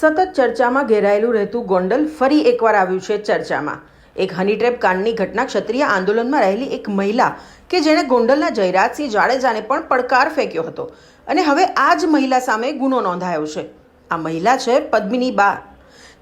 સતત ચર્ચામાં ઘેરાયેલું રહેતું ગોંડલ ફરી એકવાર આવ્યું છે ચર્ચામાં. એક હની ટ્રેપ કાંડની ઘટના ક્ષત્રિય આંદોલનમાં રહેલી એક મહિલા કે જેણે ગોંડલના જયરાજસિંહ જાડેજાને પણ પડકાર ફેંક્યો હતો અને હવે આ જ મહિલા સામે ગુનો નોંધાયો છે. આ મહિલા છે પદ્મિની બા,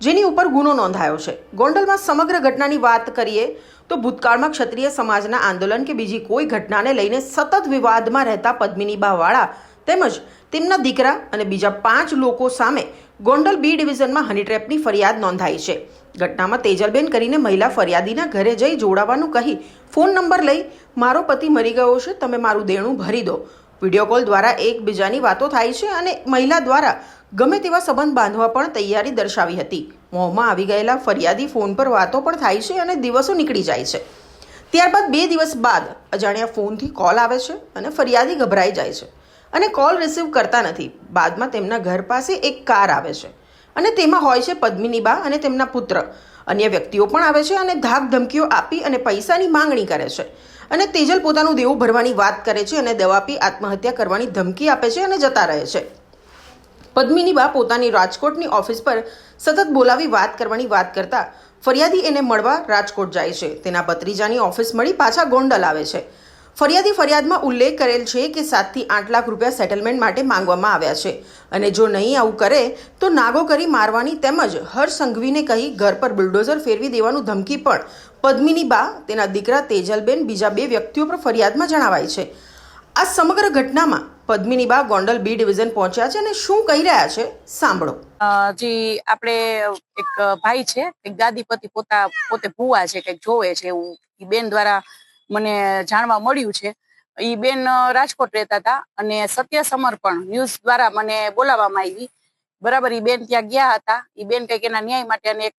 જેની ઉપર ગુનો નોંધાયો છે. ગોંડલમાં સમગ્ર ઘટનાની વાત કરીએ તો ભૂતકાળમાં ક્ષત્રિય સમાજના આંદોલન કે બીજી કોઈ ઘટનાને લઈને સતત વિવાદમાં રહેતા પદ્મિની બાવાળા તેમજ તેમના દીકરા અને બીજા પાંચ લોકો સામે ગોંડલ બી ડિવિઝનમાં હની ટ્રેપની ફરિયાદ નોંધાઈ છે. ઘટનામાં તેજલબેન કરીને મહિલા ફરિયાદીના ઘરે જઈ જોડાવાનું કહી ફોન નંબર લઈ, મારો પતિ મરી ગયો છે, તમે મારું દેણું ભરી દો. વીડિયો કોલ દ્વારા એકબીજાની વાતો થાય છે અને મહિલા દ્વારા ગમે તેવા સંબંધ બાંધવા પણ તૈયારી દર્શાવી હતી. મોંમાં આવી ગયેલા ફરિયાદી ફોન પર વાતો પણ થાય છે અને દિવસો નીકળી જાય છે. ત્યારબાદ બે દિવસ બાદ અજાણ્યા ફોનથી કોલ આવે છે અને ફરિયાદી ગભરાઈ જાય છે. અને કોલ રિસીવ કરતા નથી. બાદમાં તેમના ઘર પાસે એક કાર આવે છે. અને તેમાં હોય છે પદ્મિનીબા અને તેમના પુત્ર. અન્ય વ્યક્તિઓ પણ આવે છે અને ધાક ધમકીઓ આપી અને પૈસાની માંગણી કરે છે. અને તેજલ પોતાનું દેવું ભરવાની વાત કરે છે અને દવા પી આત્મહત્યા કરવાની ધમકી આપે છે અને જતા રહે છે. પદ્મિનીબા પોતાની રાજકોટની ઓફિસ પર સતત બોલાવી વાત કરવાની વાત કરતા ફરિયાદી એને મળવા રાજકોટ જાય છે. તેના ભત્રીજાની ઓફિસ મળી પાછા ગોંડલ આવે છે. ફરિયાદી ફરિયાદમાં ઉલ્લેખ કરેલ છે કે સાતથી આઠ લાખ રૂપિયા સેટલમેન્ટ માટે માંગવામાં આવ્યા છે. અને જો નહીં આવું કરે, તો નાગો કરી મારવાની તેમજ હર સંઘવીને કહી ઘર પર બુલડોઝર ફેરવી દેવાનું ધમકી પણ પદ્મિની બા, તેના દીકરા તેજલબેન બીજા બે વ્યક્તિઓ પર ફરિયાદમાં જણાવાય છે. આ સમગ્ર ઘટનામાં પદ્મિની બા ગોંડલ બી ડિવિઝન પહોંચ્યા છે અને શું કહી રહ્યા છે, સાંભળો. જી આપણે એક ભાઈ છે, એક ગાદીપતિ પોતા, પોતે ભૂવા છે, કંઈક જોવે છે એવું. બેન દ્વારા મને જાણવા મળ્યું છે. એ બેન રાજકોટ રહેતા હતા અને સત્ય સમર્પણ ન્યૂઝ દ્વારા મને બોલાવવામાં આવી. બરાબર એ બેન ત્યાં ગયા હતા. એ બેન કંઈક એના ન્યાય માટે અને એક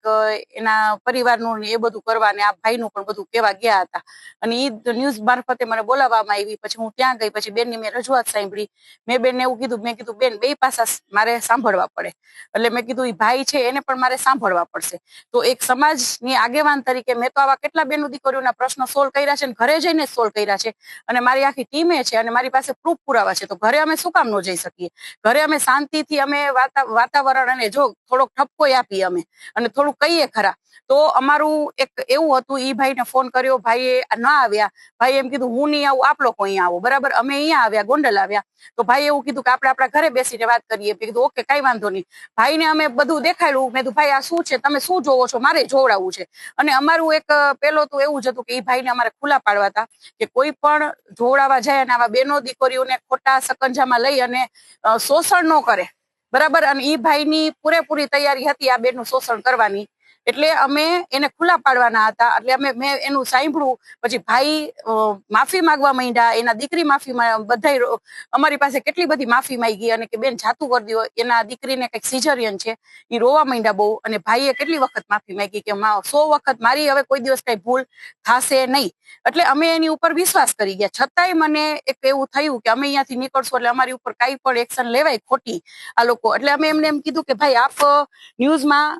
એના પરિવારનું એ બધું કરવા અને આ ભાઈનું પણ બધું કહેવા ગયા હતા. અને એ ન્યૂઝ મારફતે મને બોલાવવામાં આવી. પછી હું ત્યાં ગઈ. પછી બેનની મેં રજૂઆત સાંભળી. મેં બેનને એવું કીધું, મેં કીધું, બેન, બે પાસા મારે સાંભળવા પડે. એટલે મેં કીધું એ ભાઈ છે, એને પણ મારે સાંભળવા પડશે. તો એક સમાજની આગેવાન તરીકે મેં તો આવા કેટલા બેનો દીકરીઓના પ્રશ્નો સોલ્વ કર્યા છે અને ઘરે જઈને સોલ્વ કર્યા છે. અને મારી આખી ટીમે છે અને મારી પાસે પ્રૂફ પુરાવા છે. તો ઘરે અમે શું કામ ન જઈ શકીએ? ઘરે અમે શાંતિથી અમે વાતા- વાતાવરણ અને જો થોડોક ઠપકો આપીએ અમે અને થોડું કહીએ ખરા. તો અમારું એક એવું હતું, ઈ ભાઈને ફોન કર્યો, ભાઈએ ના આવ્યા. ભાઈ એમ કીધું, હું નહીં આવું, આપ લોકો અહીંયા આવો. બરાબર? અમે અહીંયા આવ્યા, ગોંડલ આવ્યા. તો ભાઈ એવું કીધું કે, આપણે આપણા ઘરે બેસીને વાત કરીએ. કીધું, ઓકે, કઈ વાંધો નહીં. ભાઈને અમે બધું દેખાડ્યું મેં કીધું, ભાઈ, આ શું છે? તમે શું જોવો છો? મારે જોવડાવવું છે. અને અમારું એક પેલો તો એવું જ હતું કે એ ભાઈને અમારે ખુલ્લા પાડવા હતા કે કોઈ પણ જોવડાવવા જાય અને આવા બેનો દીકરીઓને ખોટા સકંજામાં લઈ અને શોષણ ન કરે. બરાબર? અને ઈ ભાઈની પૂરેપૂરી તૈયારી હતી આ બેનનું શોષણ કરવાની. એટલે અમે એને ખુલ્લા પાડવાના હતા. એટલે અમે, મેં એનું સાંભળ્યું. પછી ભાઈ માફી માંગવા માંડ્યા. એના દીકરી માફી બધા અમારી પાસે કેટલી બધી માફી માંગી અને કે બેન જાતું કરી દો. એના દીકરીને કંઈક સિઝરિયન છે એ રોવા માંડ્યા બહુ. અને ભાઈએ કેટલી વખત માફી માંગી કે સો વખત મારી હવે કોઈ દિવસ કઈ ભૂલ થશે નહીં. એટલે અમે એની ઉપર વિશ્વાસ કરી ગયા. છતાંય મને એક એવું થયું કે અમે અહીંયાથી નીકળશું એટલે અમારી ઉપર કઈ પણ એક્શન લેવાય ખોટી આ લોકો. એટલે અમે એમને એમ કીધું કે ભાઈ, આપ ન્યૂઝમાં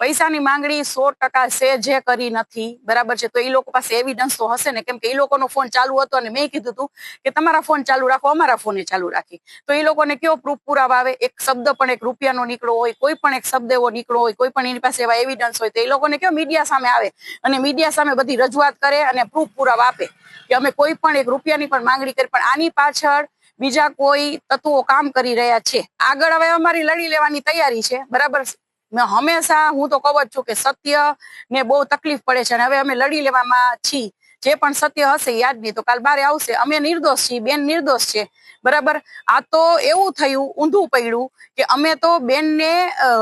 પૈસાની માંગણી સો ટકા છે જે કરી નથી. બરાબર છે? તો એ લોકો પાસે એવિડન્સ તો હશે ને? કેમ કે એ લોકોનો ફોન ચાલુ હતો અને મેં કીધું હતું કે તમારા ફોન ચાલુ રાખો, અમારા ફોને ચાલુ રાખી. તો એ લોકોને કયો પ્રૂફ પુરાવા આવે? એક શબ્દ પણ એક રૂપિયાનો નીકળો હોય, કોઈ પણ એક શબ્દ એવો નીકળો હોય, કોઈ પણ એની પાસે એવા એવિડન્સ હોય, તો એ લોકોને કયો મીડિયા સામે આવે? અને મીડિયા સામે બધી રજૂઆત કરે અને પ્રૂફ પુરાવા આપે કે અમે કોઈ પણ એક રૂપિયાની પણ માંગણી કરી, પણ આની પાછળ બીજા કોઈ તત્વો કામ કરી રહ્યા છે. આગળ હવે અમારી લડી લેવાની તૈયારી છે. બરાબર? હંમેશા હું તો કહું જ છું કે સત્ય ને બહુ તકલીફ પડે છે અને હવે અમે લડી લેવામાં છીએ. જે પણ સત્ય હશે યાદ નહીં તો કાલ બારે આવશે. અમે નિર્દોષ છીએ, બેન નિર્દોષ છે. બરાબર? આ તો એવું થયું, ઊંધું પડ્યું કે અમે તો બેનને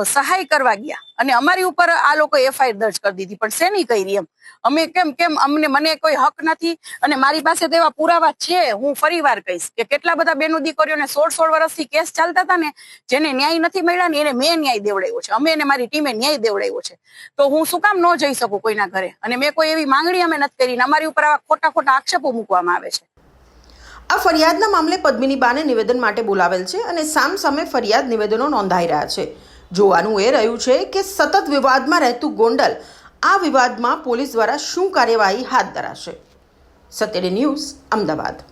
સહાય કરવા ગયા. અને અમારી ઉપર આ લોકો એફઆઈઆર દર્જ કરી દીધી, પણ શેની કરી એમ? અમે કેમ કેમ અમને, મને કોઈ હક નથી અને મારી પાસે તો એવા પુરાવા છે, હું ફરી વાર કહીશ કે કેટલા બધા બેનો દીકરીઓને સોળ સોળ વર્ષથી કેસ ચાલતા હતા ને, જેને ન્યાય નથી મળ્યા ને એને મેં ન્યાય દેવડાવ્યો છે. અમે એને મારી ટીમે ન્યાય દેવડાવ્યો છે. તો હું શું કામ ન જઈ શકું કોઈના ઘરે? અને મેં કોઈ એવી માંગણી અમે નથી કરી અમારી ઉપર આવા ખોટા ખોટા આક્ષેપો મૂકવામાં આવે છે. આ ફરિયાદના મામલે પદ્મિની બાને નિવેદન માટે બોલાવેલ છે અને સામ સામે ફરિયાદ નિવેદનો નોંધાઈ રહ્યા છે. જોવાનું એ રહ્યું છે કે સતત વિવાદમાં રહેતું ગોંડલ આ વિવાદમાં પોલીસ દ્વારા શું કાર્યવાહી હાથ ધરાશે? સત્યડી ન્યૂઝ અમદાવાદ.